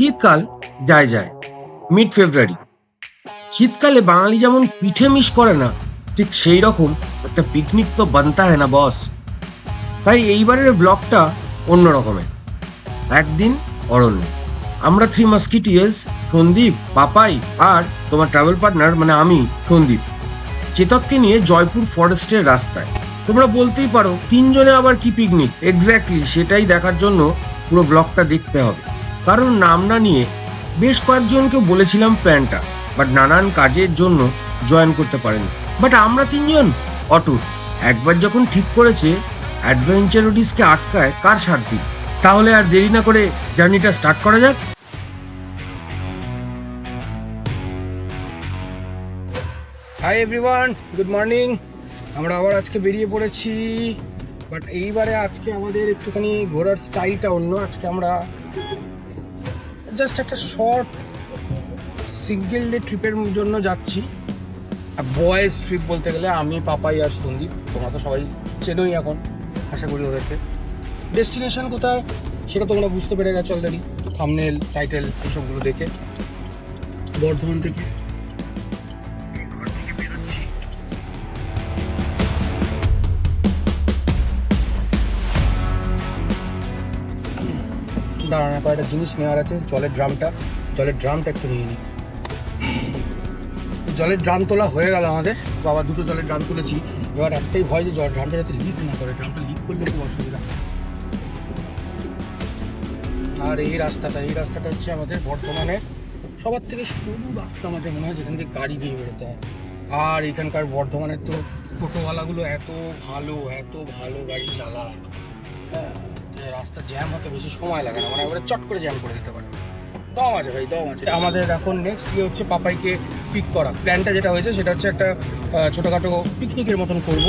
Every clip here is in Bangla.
শীতকাল যায় যায় মিড ফেব্রুয়ারি শীতকালে বাঙালি যেমন পিঠে মিস করে না, ঠিক সেই রকম একটা পিকনিক তো বানতা হয় না বস তাই এইবারের ব্লগটা অন্য রকমের। একদিন অরণ্য। আমরা থ্রি মাস্কিটিয়ার্স সন্দীপ, পাপাই আর তোমার ট্রাভেল পার্টনার মানে আমি, সন্দীপ, চেতককে নিয়ে জয়পুর ফরেস্টের রাস্তায়। তোমরা বলতেই পারো, তিনজনে আবার কি পিকনিক এক্স্যাক্টলি সেটাই দেখার জন্য পুরো ব্লগটা দেখতে হবে। কারণ নাম না নিয়ে বেশ কয়েকজনকে বলেছিলাম প্ল্যানটা বাট নানান কাজের জন্য জয়েন করতে পারেনি। বাট আমরা তিনজন, অটুট, একবার যখন ঠিক করেছে অ্যাডভেঞ্চারিটিসকে আটকায় কার সাধ্যি তাহলে আর দেরি না করে জার্নিটা স্টার্ট করা যাক। হাই এভরিওয়ান গুড মর্নিং আমরা আবার আজকে বেরিয়ে পড়েছি বাট এইবারে আজকে আমাদের একটুখানি ঘোরার স্টাইলটা অন্য। আজকে আমরা জাস্ট একটা শর্ট সিঙ্গেল ডে ট্রিপের জন্য যাচ্ছি। বয়েজ ট্রিপ বলতে গেলে আমি, পাপাই আর সন্দীপ, তোমরা তো সবাই চেনোই এখন, আশা করি ওদেরকে। ডেস্টিনেশন কোথায় সেটা তোমরা বুঝতে পেরে গেছো অলরেডি থামনেল টাইটেল এসবগুলো দেখে। বর্ধমান থেকে দাঁড়ানো, কয়েকটা জিনিস নেওয়ার আছে। জলের ড্রামটা জলের ড্রামটা একটু নিয়ে নিই জলের ড্রাম তোলা হয়ে গেল আমাদের। বাবা, দুটো জলের ড্রাম তুলেছি। এবার একটাই ভয় যে জলের ড্রামটা যাতে লিক না করে, ড্রামটা লিক করলে খুব অসুবিধা। আর এই রাস্তাটা এই রাস্তাটা হচ্ছে আমাদের বর্ধমানের সবার থেকে সরু রাস্তা আমাদের মনে হয়, যেখান থেকে গাড়ি দিয়ে বেরোতে হয়। আর এখানকার বর্ধমানের তো টোটোওয়ালাগুলো এত ভালো এত ভালো গাড়ি চালায়। হ্যাঁ। রাস্তা জ্যাম হতে বেশি সময় লাগে না। মানে একবারে চট করে জ্যাম করে দিতে পারে। দম আছে ভাই, দম আছে। আমাদের এখন নেক্সট ইয়ে হচ্ছে পাপাইকে পিক করা। প্ল্যানটা যেটা হয়েছে, সেটা হচ্ছে একটা ছোটোখাটো পিকনিকের মতন করব।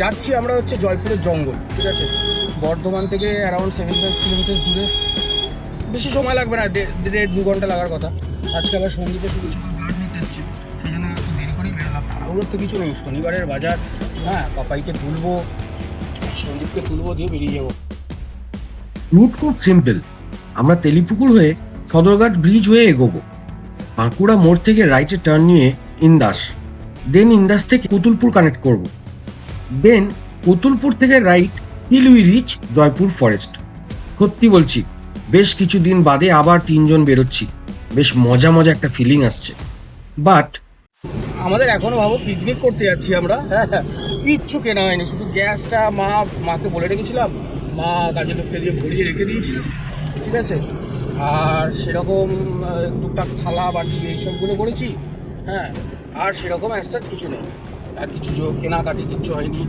যাচ্ছি আমরা হচ্ছে জয়পুরের জঙ্গল, ঠিক আছে? বর্ধমান থেকে অ্যারাউন্ড সেভেন ফাইভ কিলোমিটার দূরে। বেশি সময় লাগবে না দেড় দু ঘণ্টা লাগার কথা। আজকে আবার শুধু ছোটো গার্ড নিতে এসছে সেই জন্য একটু দেরি করেই বেরোলাম। তাড়াহুড়োর তো কিছু নেই, শনিবারের বাজার। হ্যাঁ পাপাইকে তুলবো, সন্দীপকে তুলবো, দিয়ে বেরিয়ে যাব। রুট খুব সিম্পল আমরা তেলিপুকুর হয়ে সদরঘাট ব্রিজ হয়ে এগোবো। বাঁকুড়া মোড় থেকে রাইটে টার্ন নিয়ে ইন্দাস। দেন ইন্দাস থেকে কুতুলপুর কানেক্ট করব। দেন কুতুলপুর থেকে right hill we reach Joypur forest সত্যি বলছি, বেশ কিছুদিন বাদে আবার তিনজন বেরোচ্ছি। বেশ মজা মজা একটা ফিলিং আসছে। বাট আমাদের এখনও ভাবো পিকনিক করতে যাচ্ছি আমরা। হ্যাঁ কিচ্ছু কেনা হয়নি, শুধু গ্যাসটা মা মাকে বলে রেখেছিলাম। মা কাজের লোককে দিয়ে ভরিয়ে রেখে দিয়েছিল, ঠিক আছে? আর সেরকম টুকটাক থালা বাটি এইসবগুলো করেছি হ্যাঁ? আর সেরকম অ্যাসাজ কিছু নেই। আর কিছু কেনাকাটি কিচ্ছু হয়নি।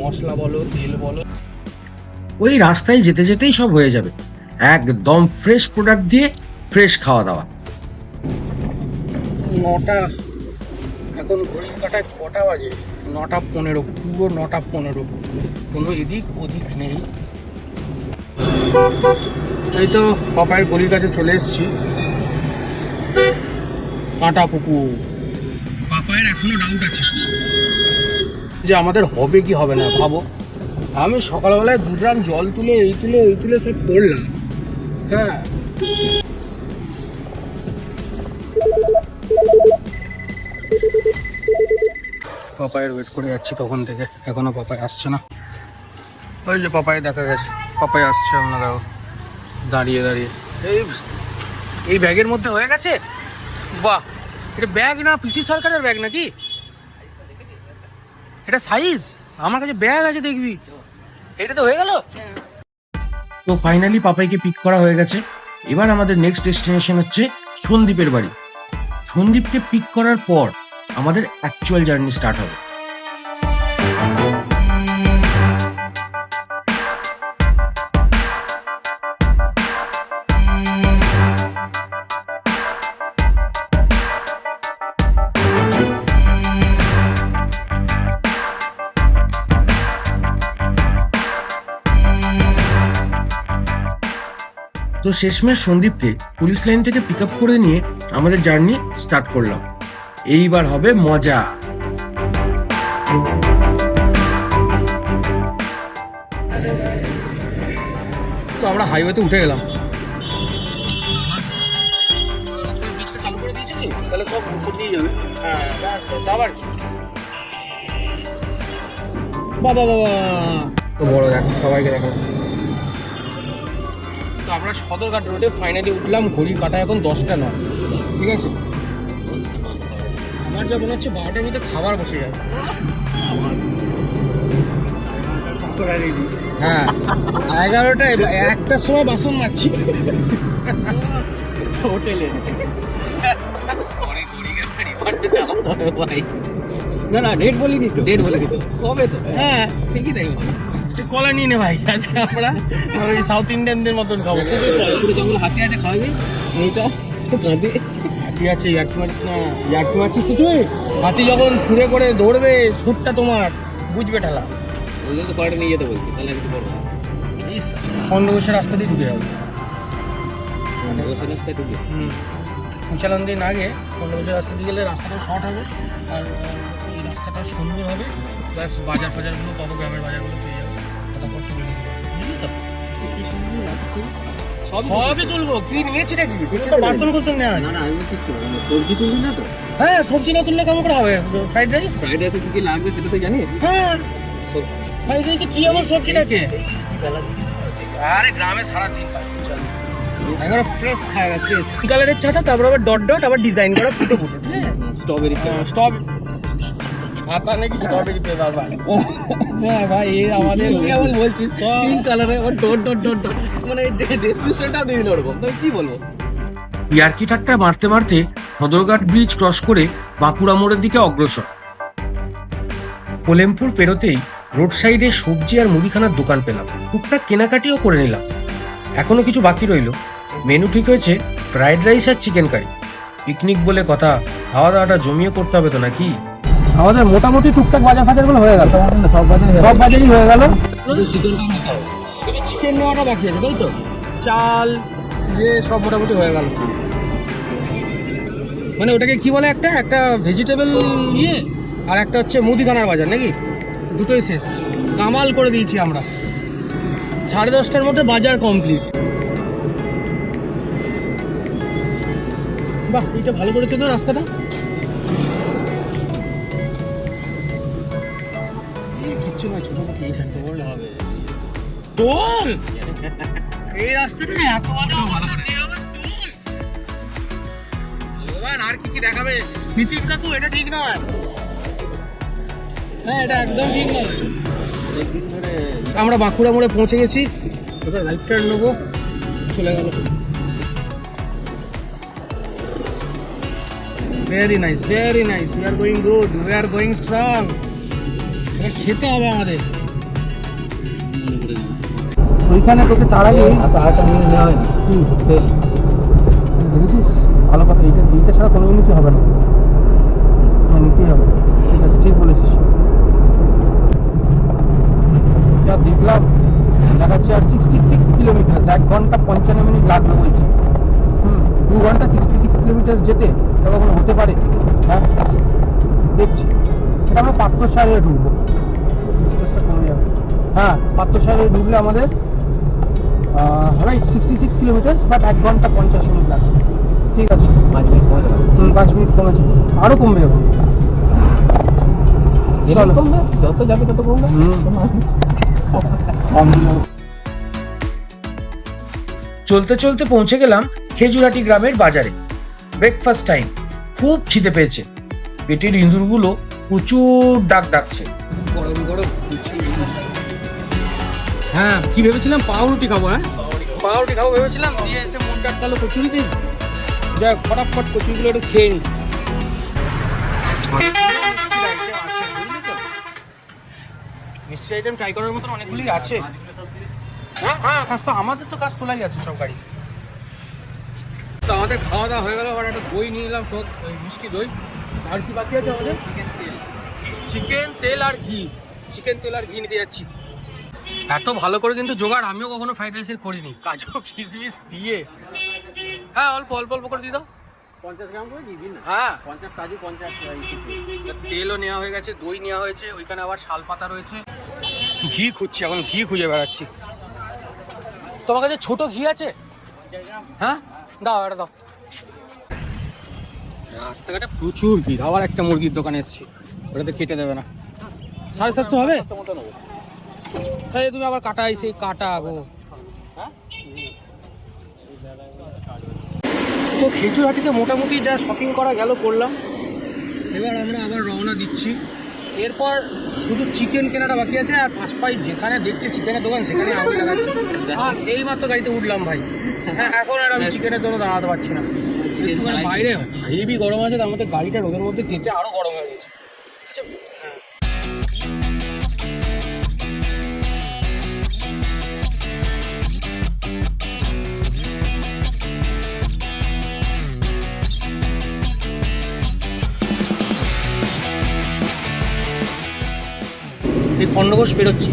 মশলা বলো, তেল বলো। ওই রাস্তায় যেতে যেতেই সব হয়ে যাবে। একদম ফ্রেশ প্রোডাক্ট দিয়ে ফ্রেশ খাওয়া দাওয়া। নটা, এখন ঘড়ির কাটায় কটা বাজে? নটা পনেরো, পুরো নটা পনেরো। কোনো এদিক ওদিক নেই। এই তো পাপায়ের গলির কাছে চলে এসেছি। কাঁটা পুকুর। পাপায়ের এখনও ডাউট আছে। যে আমাদের হবে কি হবে না, ভাবো। আমি সকালবেলায় দু জল তুলে, এই তুলে, ওই তুলে সব করলাম। হ্যাঁ। পাপায়ের ওয়েট করে যাচ্ছি তখন থেকে। এখনও পাপাই আসছে না। ওই যে পাপাই দেখা গেছে। পাপাই আসছে দেখো। দাঁড়িয়ে দাঁড়িয়ে। এই এই ব্যাগের মধ্যে হয়ে গেছে? বাহ! এটা ব্যাগ না পিসি সরকারের ব্যাগ নাকি? এটা সাইজ আমার কাছে ব্যাগ আছে, দেখবি। এটা তো হয়ে গেল? তো ফাইনালি পাপাইকে পিক করা হয়ে গেছে। এবার আমাদের নেক্সট ডেস্টিনেশন হচ্ছে সন্দীপের বাড়ি। সন্দীপকে পিক করার পর আমাদের অ্যাকচুয়াল জার্নি স্টার্ট হবে। তো শেষমেশ সন্দীপকে পুলিশ লাইন থেকে পিক আপ করে নিয়ে আমাদের জার্নি স্টার্ট করলাম। এইবার হবে মজা। তো আমরা হাইওয়েতে উঠে গেলাম। তাহলে সব যাবে। হ্যাঁ আবার বাবা বাবা। তো বড় দেখো সবাইকে দেখো। তো আমরা সদরঘাট রোডে ফাইনালি উঠলাম ঘড়ি কাটা এখন দশটা নয়। ঠিক আছে? যা মনে হচ্ছে বারোটার মধ্যে খাবার বসে যাবে। হ্যাঁ এগারোটায় একটার সময় বাসন মারছি। হোটেলে। না না ডেট বলিনি তো ডেট বলে দিত। হবে তো? হ্যাঁ ঠিকই তাই কলা নিয়ে নে ভাই আজকে আমরা ওই সাউথ ইন্ডিয়ানদের মতন খাব। পুরো জঙ্গল হাতি আছে খাওয়াবি। নিয়ে চল কাঁদে। হাতি আছে ইয়ার্কি মারিস না ইয়ার্কি মারছিস তো তুই? হাতি যখন সুরে করে দৌড়বে সুরটা তোমার বুঝবে ঠেলা। ওই জন্য তো কড়াটা নিয়ে যেতে বলছি তাহলে কিছু করব খন্ডঘোষের রাস্তা দিয়ে ঢুকে যাবে। বসে রাস্তায় ঢুকে হুম। উচালন্দিন আগে খন্ডঘোষের রাস্তা দিয়ে গেলে রাস্তাটা শর্ট হবে আর এই রাস্তাটা সুন্দর হবে প্লাস বাজার ফাজারগুলো পাবো গ্রামের বাজারগুলো পেয়ে যাব। তারপর তুলে নিতে বুঝলি তো? সবই তুলবো। কি নিয়েছি নাকি তো বাসন কোসন নেওয়া না না আমি মানে সবজি তুলবি না তো? হ্যাঁ সবজি না তুললে কেমন করে হবে? ফ্রাইড রাইস ফ্রাইড রাইসে কি কি লাগবে সেটা তো জানিস? হ্যাঁ। ফ্রাইড রাইসে কি এমন সবজি থাকে আরে গ্রামে পাই একবার ফ্রেশ খাওয়া ফ্রেশ কালারের চাটা? তারপর আবার ডট ডট আবার ডিজাইন করা ফুটো ফুটো হ্যাঁ স্ট্রবেরি স্টপ হাতা নাকি স্ট্রবেরি পেপার ভাই হ্যাঁ ভাই এই আমাদের কেমন বলছিস? পিঙ্ক কালারে ওর ডট ডট ডট ডট মানে ডেসক্রিপশনটা দিয়ে দিল ওরকম। তো কি বলব? ইয়ার্কি ঠাট্টা মারতে মারতে সদরঘাট ব্রিজ ক্রস করে বাঁকুড়া মোড়ের দিকে অগ্রসর। কোলেমপুর পেরোতেই রোড সাইডে সবজি আর মুদিখানার দোকান পেলাম। টুকটাক কেনাকাটিও করে নিলাম। এখনও কিছু বাকি রইল। মেনু ঠিক হয়েছে ফ্রাইড রাইস আর চিকেন কারি পিকনিক বলে কথা খাওয়া দাওয়াটা জমিয়ে করতে হবে তো নাকি? আমাদের মোটামুটি টুকটাক বাজার ফাজারগুলো হয়ে গেল। সব বাজার সব বাজারই হয়ে গেল। চিকেন নেওয়াটা বাকি আছে তাই তো? চাল ইয়ে সব মোটামুটি হয়ে গেল। মানে ওটাকে কি বলে একটা? একটা ভেজিটেবল ইয়ে আর একটা হচ্ছে মুদিখানার বাজার নাকি? দুটোই শেষ। কামাল করে দিয়েছি আমরা। সাড়ে দশটার মধ্যে বাজার কমপ্লিট বাহ এটা ভালো করেছে তো রাস্তাটা? টোল এই রাস্তাটা এত ভালো ভগবান, আর কি কি দেখাবে? নীতিন কাকু, এটা ঠিক নয়। হ্যাঁ এটা একদম ঠিক নয়। আমরা বাঁকুড়া মোড়ে পৌঁছে গেছি। এবার রাইট টার্ন নেব। চলে গেল। Very nice very nice we are going good we are going strong খেতে হবে আমাদের। ওইখানে তোকে তার আগে আচ্ছা হয়নি। দেখেছিস? ভালো কথা এইটা এইটা ছাড়া কোনো জিনিসই হবে না। হ্যাঁ, নিতেই হবে। ঠিক আছে ঠিক বলেছিস। যা দেখলাম দেখাচ্ছে আর সিক্সটি সিক্স কিলোমিটার এক ঘণ্টা পঞ্চান্ন মিনিট লাগবে বলছে। হুম দু ঘণ্টা সিক্সটি সিক্স কিলোমিটার যেতে এটা কখনো হতে পারে? হ্যাঁ দেখছি। এটা আমরা পাত্রসারে ঢুকবো ডিস্টেন্সটা কমে যাবে। হ্যাঁ পাত্রসারে ঢুকলে আমাদের right sixty six kilometre but এক ঘণ্টা পঞ্চাশ মিনিট লাগবে। ঠিক আছে? পাঁচ মিনিট পরে যাবে। হুম, পাঁচ মিনিট কমেছে। আরও কমবে এখন। কমবে যত যাবে তত কমবে? চলতে চলতে পৌঁছে গেলাম খেজুরাটি গ্রামের বাজারে। ব্রেকফাস্ট টাইম খুব খিদে পেয়েছে। পেটের ইঁদুরগুলো প্রচুর ডাক ডাকছে। হ্যাঁ কি ভেবেছিলাম? পাউরুটি খাব হ্যাঁ? পাউরুটি খাব ভেবেছিলাম দিয়ে এসে মন ডাক্তালো কচুরি দিন যাক ফটাফট কচুরিগুলো একটু খেয়ে নি মিষ্টি আইটেম ট্রাই করার মতন অনেকগুলি আছে। হ্যাঁ হ্যাঁ কাজ তো আমাদের তো কাজ তোলাই আছে সব গাড়ি। তো আমাদের খাওয়া দাওয়া হয়ে গেল আবার একটা দই নিয়ে নিলাম টক ওই মিষ্টি দই। আর কি বাকি আছে আমাদের? চিকেন তেল। চিকেন তেল আর ঘি। চিকেন তেল আর ঘি নিতে যাচ্ছি। এত ভালো করে কিন্তু জোগাড় আমিও কখনো ফ্রাইড রাইসের করিনি। কাজু কিশমিশ দিয়ে। হ্যাঁ অল্প অল্প অল্প করে দিয়ে দাও। পঞ্চাশ গ্রাম করে দিয়ে দিন হ্যাঁ। পঞ্চাশ কাজু পঞ্চাশ। তেলও নেওয়া হয়ে গেছে দই নেওয়া হয়েছে ওইখানে আবার শাল পাতা রয়েছে। ঘি খুঁজছি এখন ঘি খুঁজে বেড়াচ্ছি। তোমার কাছে ছোট ঘি আছে? হ্যাঁ? দাও এটা দাও। রাস্তাঘাটে প্রচুর ভিড় আবার একটা মুরগির দোকানে এসেছি। ওটাতে কেটে দেবে না। সাড়ে সাতশো হবে? এই তুমি আবার কাটা এই সেই কাটা গো। তো খেজুরহাটিতে মোটামুটি যা শপিং করা গেল করলাম। এবার আমরা আবার রওনা দিচ্ছি। এরপর শুধু চিকেন কেনাটা বাকি আছে আর পাশ পাই যেখানে দেখছি চিকেনের দোকান, সেখানে আগুন লাগাচ্ছি। আর এই মাত্র গাড়িতে উঠলাম ভাই। হ্যাঁ এখন আর আমি চিকেনের জন্য দাঁড়াতে পারছি না। বাইরে হেভি গরম আছে, তার মধ্যে গাড়িটা রোদের মধ্যে কেটে আরও গরম হয়ে গেছে। এই খণ্ডঘোষ বেরোচ্ছি।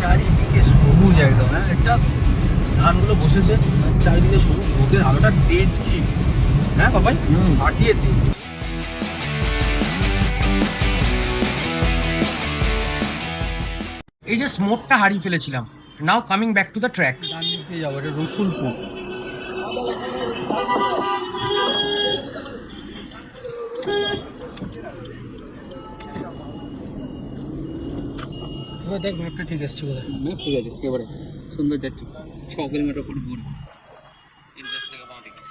চারিদিকে সবুজ একদম হ্যাঁ? জাস্ট ধানগুলো বসেছে চারিদিকে সবুজ রোদের আলোটা তেজ কি? হ্যাঁ বাবাই? ফাটিয়ে তেজ। এই যে স্মোকটা হারিয়ে ফেলেছিলাম now coming back to the track যাব এটা রসুলপুর। এবার দেখ ম্যাপটা ঠিক এসছে বোধহয়। ম্যাপ ঠিক আছে এবারে সুন্দর যাচ্ছি। ছ কিলোমিটার পর ঘুরে। ইন্দাস থেকে বাঁ দিকে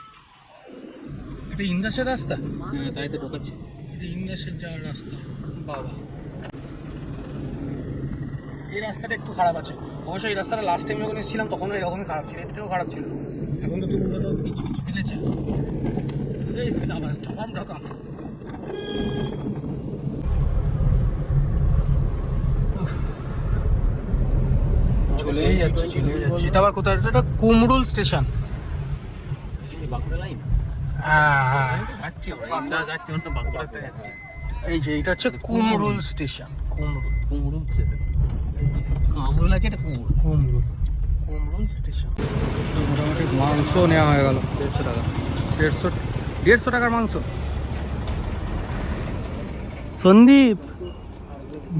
এটা ইন্দাসের রাস্তা? হ্যাঁ তাই তো ঢোকাচ্ছি। এটা ইন্দাসের যাওয়ার রাস্তা। বাবা। এই রাস্তাটা একটু খারাপ আছে। অবশ্য এই রাস্তাটা লাস্ট টাইম যখন এসেছিলাম তখনও এরকমই খারাপ ছিল। এর থেকেও খারাপ ছিল। এখন তো তবু তো পিচ পিচ ফেলেছে। এই সাবাস ঠকাম ঠকাম যাচ্ছে চলেই যাচ্ছে। এটা আবার কোথায়? এটা কুমরুল স্টেশন। হ্যাঁ হ্যাঁ। এই যে, এটা হচ্ছে কুমরুল স্টেশন। কুমরুল কুমড়ুল। স্টেশন কামরুল আছে এটা কুমড় কুমরুল কুমরুল স্টেশন। মোটামুটি মাংস নেওয়া হয়ে গেল। দেড়শো টাকা। দেড়শো দেড়শো টাকার মাংস। সন্দীপ,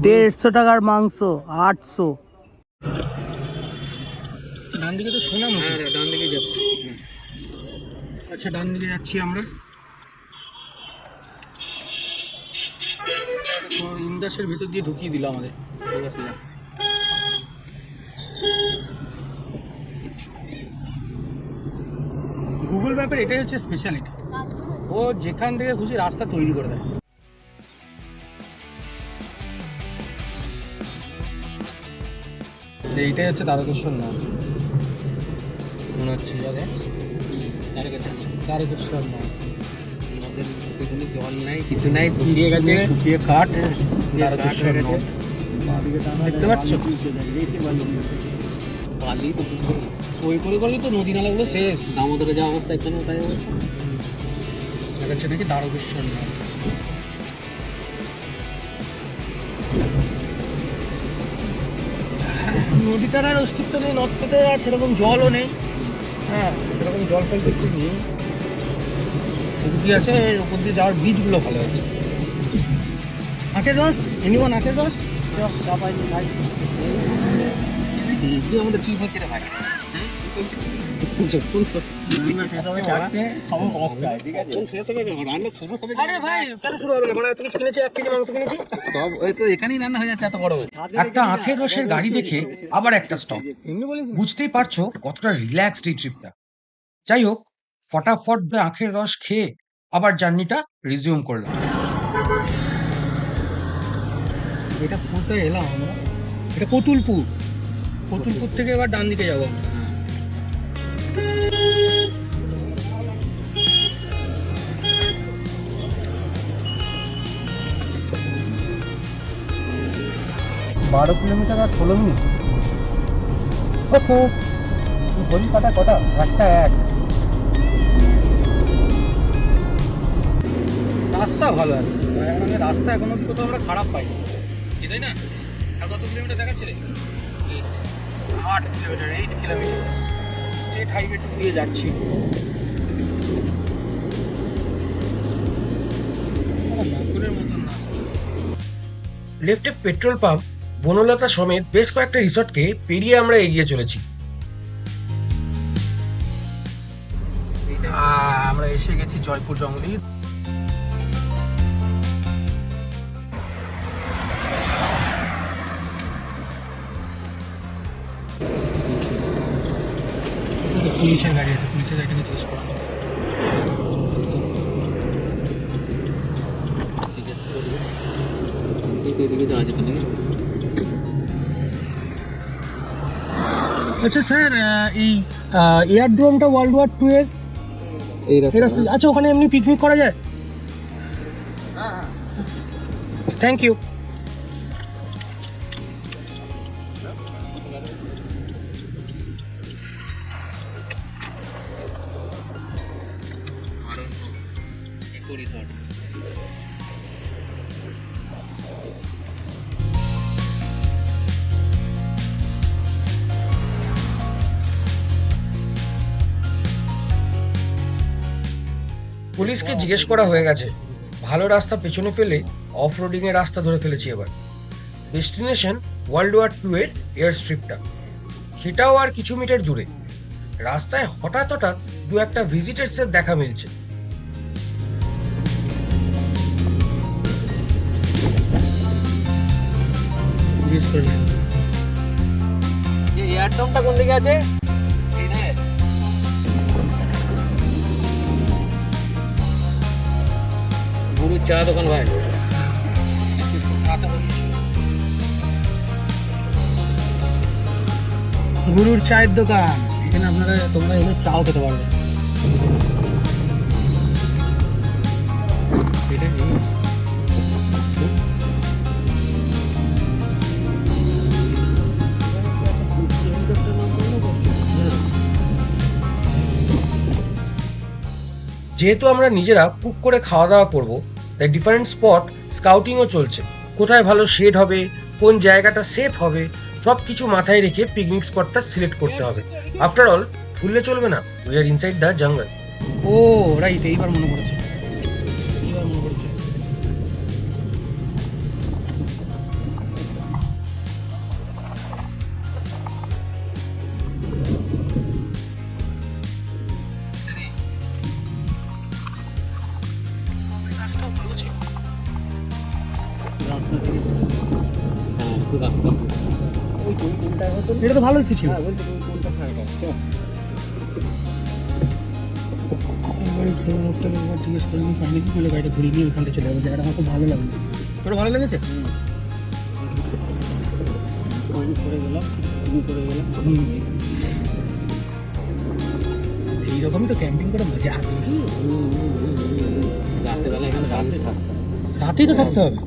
দেড়শো টাকার মাংস, আটশো। দিকে তো শোনাম হ্যাঁ ডান দিকে যাচ্ছি। আচ্ছা ডান দিকে যাচ্ছি আমরা। তো ইন্দাসের ভেতর দিয়ে ঢুকিয়ে দিল আমাদের। গুগল ম্যাপের এটাই হচ্ছে স্পেশালিটি ও যেখান থেকে খুশি রাস্তা তৈরি করে দেয়। এইটাই হচ্ছে দ্বারকেশ্বর নাম মনে হচ্ছে। যাদের তার কাছে দ্বারকেশ্বর আমাদের মুখে কোনো জল নাই কিছু নাই শুকিয়ে গেছে। শুকিয়ে কাঠ দ্বারকেশ্বর কাঠ হয়ে গেছে। নাম দেখতে পাচ্ছ? বালি তো ওই করে করেই তো নদী নালাগুলো শেষ। দামোদরে যা অবস্থা এখানেও তাই অবস্থা। এটা নাকি দ্বারকেশ্বর নাম নদীটার আর অস্তিত্ব নেই নদটাতে আর সেরকম জলও নেই। হ্যাঁ সেরকম জল ফল দেখতে নেই শুধু কি আছে এর উপর দিয়ে যাওয়ার বীজগুলো ভালো আছে আখের রস এনিওয়ান আখের রস আমাদের চিপ হচ্ছে রে ভাই একটা আখের রসের গাড়ি দেখে আবার একটা স্টপ বুঝতেই পারছ কতটা রিল্যাক্সড এই ট্রিপটা যাই হোক, ফটাফট আখের রস খেয়ে আবার জার্নিটা রিজিউম করলাম। এটা কোথায় এলাম আমরা? এটা কতুলপুর। কতুলপুর থেকে এবার ডান দিকে যাব আমরা। বারো কিলোমিটার আর ষোলো মিনিট? ঘড়ি কাটা কটা? একটা এক। রাস্তা ভালো আছে মানে রাস্তা এখন অব্দি কোথাও আমরা খারাপ পাইনি। কি তাই না? আর কত কিলোমিটার দেখাচ্ছিলে আট kilometre, eight kilometre. State highway two দিয়ে যাচ্ছি। লেফটে পেট্রোল পাম্প বনলতা সমেত বেশ কয়েকটা রিসর্টকে পেরিয়ে আমরা এগিয়ে চলেছি। আহ, আমরা এসে গেছি জয়পুর জঙ্গলি। পুলিশের গাড়ি আছে পুলিশের গাড়িটাকে জিজ্ঞেস করা। এদিকে যাওয়া যেতে নাকি আচ্ছা স্যার এই এয়ারড্রোমটা ওয়ার্ল্ড ওয়ার টু এর আচ্ছা ওখানে এমনি পিকনিক করা যায়? থ্যাংক ইউ পুলিশকে জিজ্ঞেস করা হয়ে গেছে, ভালো রাস্তা পেছনে ফেলে অফ রোডিং এর রাস্তা ধরে ফেলেছি এবার। ডেস্টিনেশন ওয়ার্ল্ড ওয়ার টু এর এয়ার স্ট্রিপটা সেটাও আর কিছু মিটার দূরে। রাস্তায় হঠাৎ হঠাৎ দু একটা ভিজিটার্সের দেখা মিলছে। এই এয়ারটমটা কোন দিকে আছে? চা দোকান ভাই। গুরুর চায়ের দোকান। এখানে আপনারা তোমরা এখানে চাও খেতে পারবে। এটা যেহেতু আমরা নিজেরা কুক করে খাওয়া দাওয়া করব তাই ডিফারেন্ট স্পট স্কাউটিংও চলছে। কোথায় ভালো শেড হবে, কোন জায়গাটা সেফ হবে সব কিছু মাথায় রেখে পিকনিক স্পটটা সিলেক্ট করতে হবে। আফটার অল ভুললে চলবে না। We are inside the jungle O right এইবার মনে পড়েছে। এটা তো ভালোই তো ছিল একবার ছেলে লোকটাকে একবার জিজ্ঞেস করে নিই ফাইনালি কি গাড়িটা ঘুরিয়ে নিয়ে ওখানটা চলে যাব? জায়গাটা আমার খুব ভালো লাগল। তোর ভালো লেগেছে? করে গেলাম করে গেলাম। এইরকমই তো ক্যাম্পিং করে মজা আসে এখানে রাতেই তো থাকতে হবে।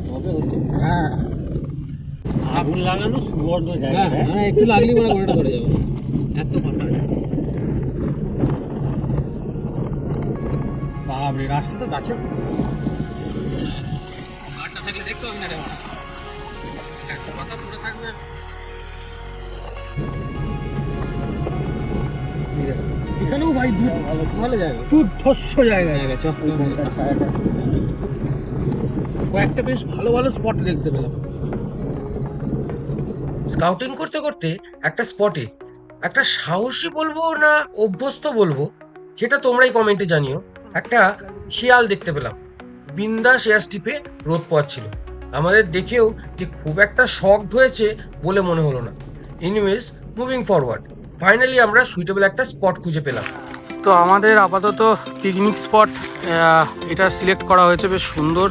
হ্যাঁ। আগুন লাগানো সুবর্ণ জায়গা হ্যাঁ একটু লাগলেই মানে গোড়াটা ধরে যাবে। এত ফাঁকা বাপরে রাস্তা তো গাছের গাড়টা থাকলে দেখতে হবে না রে একটা কথা পড়ে থাকবে। এখানেও ভাই ভালো জায়গা। দুর্ধর্ষ জায়গা। জায়গা চ কয়েকটা বেশ ভালো ভালো স্পট দেখতে পেলাম। স্কাউটিং করতে করতে একটা স্পটে একটা সাহসী বলব না অভ্যস্ত বলব, সেটা তোমরাই কমেন্টে জানিও, একটা শিয়াল দেখতে পেলাম। বিন্দাস এয়ার স্ট্রিপে রোদ পোয়াচ্ছিল আমাদের দেখেও যে খুব একটা শখ হয়েছে বলে মনে হলো না। এনিওয়েজ মুভিং ফরওয়ার্ড ফাইনালি আমরা সুইটেবল একটা স্পট খুঁজে পেলাম। তো আমাদের আপাতত পিকনিক স্পট এটা সিলেক্ট করা হয়েছে, বেশ সুন্দর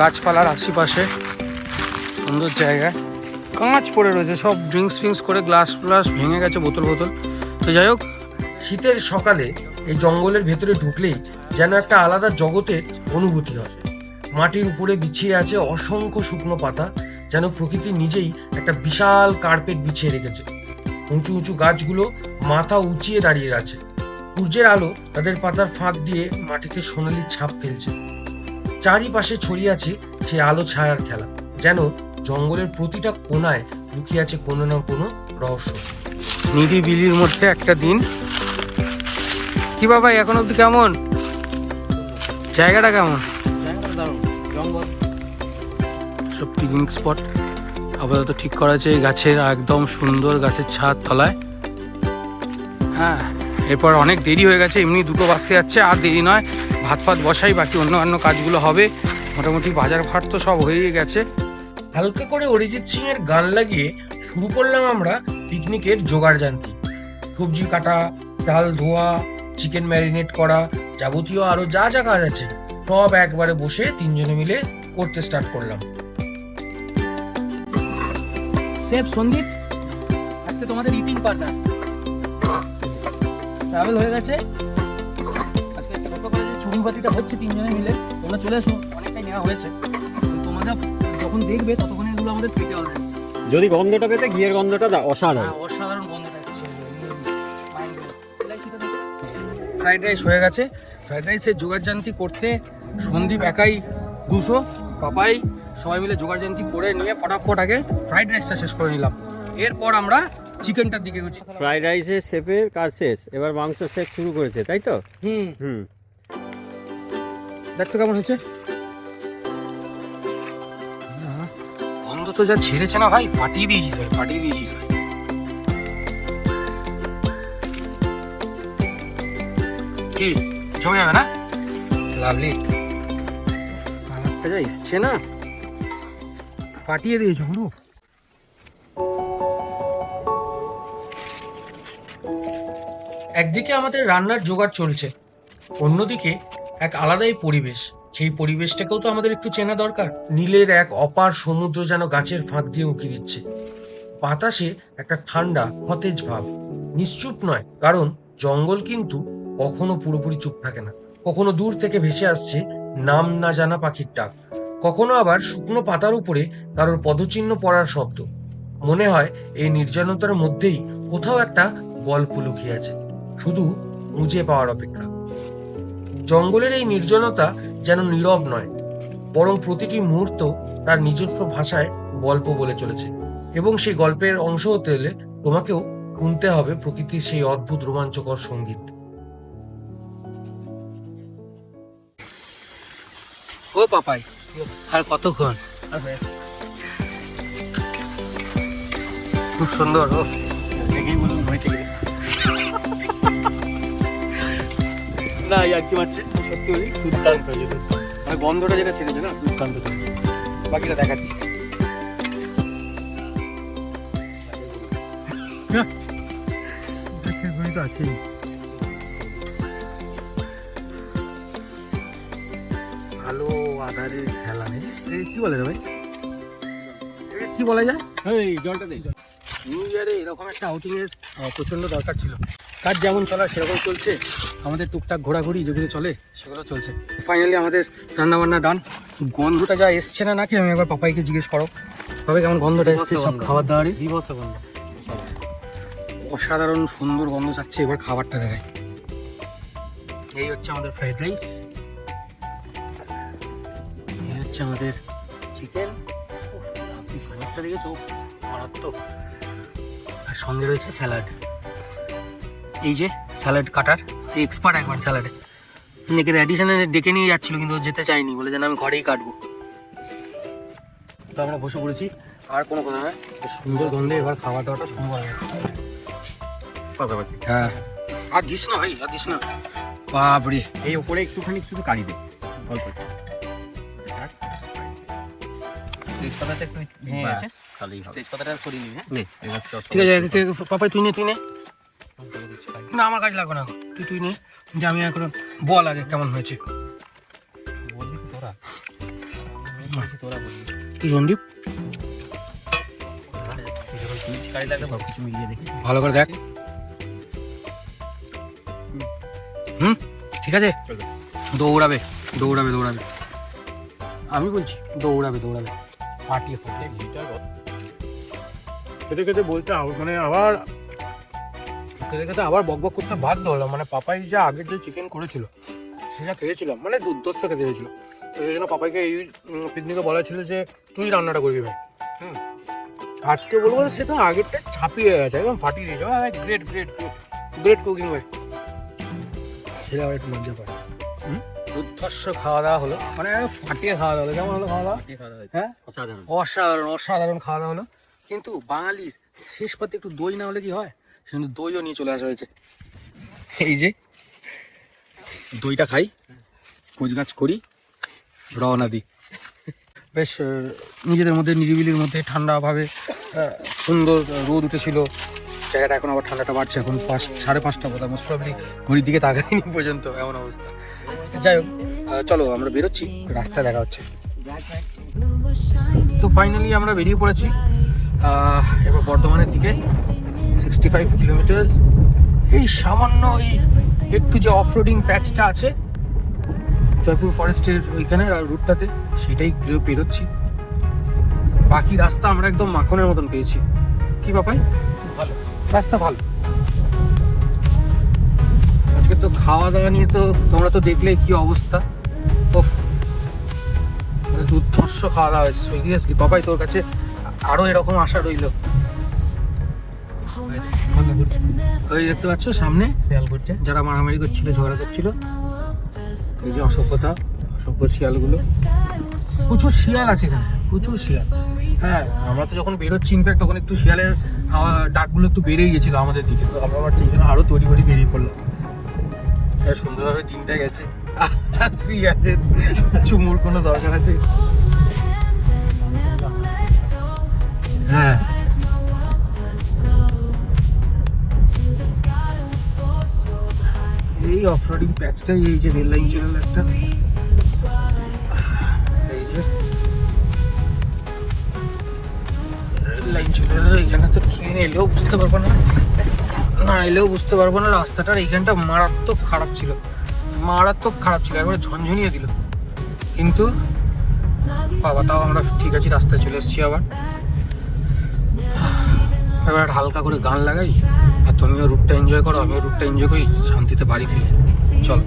গাছপালার আশেপাশে, সুন্দর জায়গায়। কাঁচ পড়ে রয়েছে, সব ড্রিঙ্কস ফিঙ্কস করে গ্লাস ফ্লাস ভেঙে গেছে বোতল বোতল। তো যাই হোক, শীতের সকালে এই জঙ্গলের ভেতরে ঢুকলেই যেন একটা আলাদা জগতের অনুভূতি হয়। মাটির উপরে বিছিয়ে আছে অসংখ্য শুকনো পাতা, যেন প্রকৃতি নিজেই একটা বিশাল কার্পেট বিছিয়ে রেখেছে। উঁচু উঁচু গাছগুলো মাথা উঁচিয়ে দাঁড়িয়ে আছে। সূর্যের আলো তাদের পাতার ফাঁক দিয়ে মাটিতে সোনালি ছাপ ফেলছে। চারিপাশে ছড়িয়ে আছে সে আলো ছায়ার খেলা, যেন জঙ্গলের প্রতিটা কোনায় লুকিয়ে আছে কোনো না কোনো রহস্য। নিরিবিলির মধ্যে একটা দিন। কি বাবা এখন অব্দি কেমন? জায়গাটা কেমন? জায়গাটা দারুণ জঙ্গল। সব পিকনিক স্পট আপাতত ঠিক করা আছে এই গাছের একদম সুন্দর গাছের ছাদ তলায়। হ্যাঁ এরপর অনেক দেরি হয়ে গেছে এমনি দুটো বাজতে যাচ্ছে আর দেরি নয়। ভাত ফাত বসাই বাকি অন্য অন্য কাজগুলো হবে। মোটামুটি বাজার ঘাট তো সব হয়েই গেছে। হালকা করে অরিজিৎ সিং এর গান লাগিয়ে শুরু করলাম আমরা পিকনিকের জোগাড় জানতি। সবজি কাটা, ডাল ধোয়া, চিকেন ম্যারিনেট করা, যাবতীয় আরও যা যা কাজ আছে, সব একবারে বসে তিনজনে মিলে করতে স্টার্ট করলাম। সেফ, সন্দীপ, আজকে তোমাদের ইটিং পার্টনার ট্রাভেল হয়ে গেছে। আজকে ছোট করে যে চুরিবাতিটা হচ্ছে তিনজনে মিলে। তোমরা চলে এসো, অনেকটাই নেওয়া হয়েছে। তো তোমরা যখন দেখবে ততক্ষণ এগুলো আমাদের ফিটে অলরেডি যদি গন্ধটা পেতে ঘিয়ের গন্ধটা অসাধারণ। হ্যাঁ অসাধারণ গন্ধটা এসছে ফ্রাইড রাইস হয়ে গেছে। ফ্রাইড রাইসের জোগাড়জান্তি করতে সন্দীপ একাই দুশো পাপাই সবাই মিলে জোগাড়জান্তি করে নিয়ে ফটাফট আগে ফ্রাইড রাইসটা শেষ করে নিলাম। এরপর আমরা চিকেনটার দিকে গেছি ফ্রাইড রাইসের শেফের কাজ শেষ এবার মাংস শেফ শুরু করেছে তাই তো? হুম। হুম। দেখতো কেমন হয়েছে? তো যা ছেড়েছে না ভাই? ফাটিয়ে দিয়েছিস ভাই ফাটিয়ে দিয়েছিস ভাই কি জমে যাবে না? লাভলি না? দিয়েছ গুরু একদিকে আমাদের রান্নার জোগাড় চলছে, অন্যদিকে এক আলাদাই পরিবেশ। সেই পরিবেশটাকেও তো আমাদের একটু চেনা দরকার। নীলের এক অপার সমুদ্র যেন গাছের ফাঁক দিয়ে উঁকি দিচ্ছে। বাতাসে একটা ঠান্ডা সতেজ ভাব। নিশ্চুপ নয়, কারণ জঙ্গল কিন্তু কখনো পুরোপুরি চুপ থাকে না। কখনো দূর থেকে ভেসে আসছে নাম না জানা পাখির ডাক। কখনো আবার শুকনো পাতার উপরে কারোর পদচিহ্ন পড়ার শব্দ। মনে হয় এই নির্জনতার মধ্যেই কোথাও একটা গল্প লুকিয়ে আছে। শুধু খুঁজে পাওয়ার অপেক্ষা। জঙ্গলের এই নির্জনতা যেন নীরব নয় বরং প্রতিটি মুহূর্ত তার নিজস্ব ভাষায় গল্প বলে চলেছে। এবং সেই গল্পের অংশ হতে হলে তোমাকেও শুনতে হবে প্রকৃতির সেই অদ্ভুত রোমাঞ্চকর সংগীত। ও পাপাই আর কতক্ষণ? খুব সুন্দর ও। না আর কি মারছে? সত্যি দুর্দান্ত হয়েছে মানে গন্ধটা যেটা ছেড়েছে না দুর্দান্ত বাকিটা দেখাচ্ছি। ভালো আধারের খেলা নেই। কি বলে ভাই? কি বলা যায়? এই জলটা দে। নিউ ইয়ারে এরকম একটা আউটিং এর প্রচণ্ড দরকার ছিল। কাজ যেমন চলা সেরকম চলছে আমাদের টুকটাক ঘোরাঘুরি যেগুলো চলে সেগুলো চলছে। ফাইনালি আমাদের রান্না বান্না ডান গন্ধটা যা এসছে না নাকি আমি একবার পাপাইকে জিজ্ঞেস করো। তবে কেমন গন্ধটা এসছে সব খাবার দাবারই বিভৎস গন্ধ। অসাধারণ সুন্দর গন্ধ যাচ্ছে এবার খাবারটা দেখাই। এই হচ্ছে আমাদের ফ্রাইড রাইস এই হচ্ছে আমাদের চিকেন দেখেছ? মারাত্মক। আর সঙ্গে রয়েছে স্যালাড এই যে স্যালাড কাটার এক্সপার্ট একবার স্যালাডে একে র্যাডিশনে ডেকে নিয়ে যাচ্ছিল কিন্তু যেতে চাইনি বলে যেন আমি ঘরেই কাটবো। তো আমরা বসে পড়েছি আর কোনো কথা নয় সুন্দর গন্ধে এবার খাওয়া দাওয়াটা শুরু করা যাবে পাশাপাশি। হ্যাঁ। আর দিস না ভাই আর দিস না। বাপরে। এই উপরে একটুখানি শুধু কারি দে। অল্প তেজপাতাটা একটু ভেঙে গেছে। তাহলেই তেজপাতাটা সরিয়ে নিবি হ্যাঁ? ঠিক আছে পাপাই তুই নে তুই নে। না আমার কাজ লাগবে না তুই তুই নে। যে আমি এখন বল আগে কেমন হয়েছে। বলবি কি তোরা? তোরা বলবি কি সন্দীপ? ভালো করে দেখ। হুম? ঠিক আছে? দৌড়াবে দৌড়াবে দৌড়াবে। আমি বলছি দৌড়াবে দৌড়াবে। ফাটিয়ে ফেলবে খেতে খেতে বলতে মানে আবার খেতে খেতে আবার বক বক করতে বাধ্য হলাম। মানে পাপাই যা আগের যে চিকেন করেছিল সেটা খেয়েছিলাম মানে দুর্দর্শ খেতে হয়েছিল। তো এই জন্য পাপাইকে এই পিকনিকে বলা ছিল যে তুই রান্নাটা করবি ভাই। হুম। আজকে বলব সে তো আগেরটা ছাপিয়ে গেছে একদম ফাটিয়ে দিয়েছে। Great great great great cooking ভাই। ছেলে আবার একটু লজ্জা পায় দুর্ধর্ষ খাওয়া দাওয়া হলো। মানে ফাটিয়ে খাওয়া দাওয়া হলো। কেমন হলো খাওয়া দাওয়া? হ্যাঁ? অসাধারণ। অসাধারণ অসাধারণ খাওয়া দাওয়া হলো। কিন্তু বাঙালির শেষ পাতে একটু দই না হলে কি হয়? কিন্তু দইও নিয়ে চলে আসা হয়েছে। এই যে দইটা খাই কোচ গাছ করি রওনা দিই। বেশ নিজেদের মধ্যে নিরিবিলির মধ্যে ঠান্ডাভাবে সুন্দর রোদ উঠেছিল। জায়গাটা এখন আবার ঠান্ডাটা বাড়ছে এখন পাঁচ সাড়ে পাঁচটা বোধহয় মোস্ট প্রবলি ঘড়ির দিকে তাকাইনি পর্যন্ত এমন অবস্থা। যাই হোক চলো আমরা বেরোচ্ছি রাস্তায় দেখা হচ্ছে। তো ফাইনালি আমরা বেরিয়ে পড়েছি এবার বর্ধমানের দিকে। সিক্সটি ফাইভ কিলোমিটার্স এই সামান্য এই একটু যে অফ রোডিং প্যাচটা আছে জয়পুর ফরেস্টের ওইখানে রুটটাতে সেটাই পেরোচ্ছি বাকি রাস্তা আমরা একদম মাখনের মতন পেয়েছি। কি বাপাই ভালো। রাস্তা ভালো। আজকে তো খাওয়া দাওয়া নিয়ে তো তোমরা তো দেখলে কি অবস্থা। ওফ মানে দুর্ধর্ষ খাওয়া দাওয়া হয়েছে সিরিয়াসলি বাবাই তোর কাছে আরও এরকম আশা রইল। ওই দেখতে পাচ্ছ সামনে শিয়াল করছে যারা মারামারি করছিল ঝগড়া করছিল। এই যে অসভ্যতা অসভ্য শিয়ালগুলো। প্রচুর শিয়াল আছে এখানে প্রচুর শিয়াল। হ্যাঁ আমরা তো যখন বেরোচ্ছি ইনফ্যাক্ট তখন একটু শিয়ালের ডাকগুলো একটু বেড়েই গেছিল আমাদের দিকে। তো আমরা আবার সেই জন্য আরও তৈরি করে বেরিয়ে পড়লাম হ্যাঁ, সুন্দরভাবে দিনটা গেছে। শিয়ালের চুমুর কোনো দরকার আছে? হ্যাঁ। এই অফরোডিং প্যাচটাই এই যে রেল লাইন চ্যানেল একটা। এলেও বুঝতে পারব না। না, এলেও বুঝতে মারাত্মক খারাপ ছিল। মারাত্মক খারাপ ছিল, একবারে ঝনঝনিয়ে দিল। কিন্তু বাবা, তাও আমরা ঠিক আছি, রাস্তায় চলে এসেছি আবার। এবার হালকা করে গান লাগাই। তুমিও রুটটা এনজয় করো আমিও রুটটা এনজয় করি শান্তিতে বাড়ি ফিরে চল.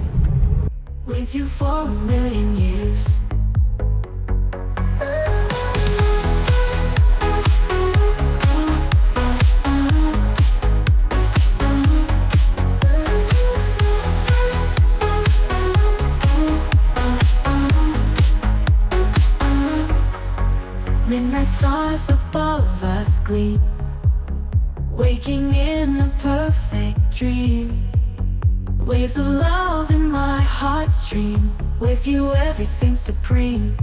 Midnight stars above us gleam, waking in Of love in my heartstream. With you, everything's supreme.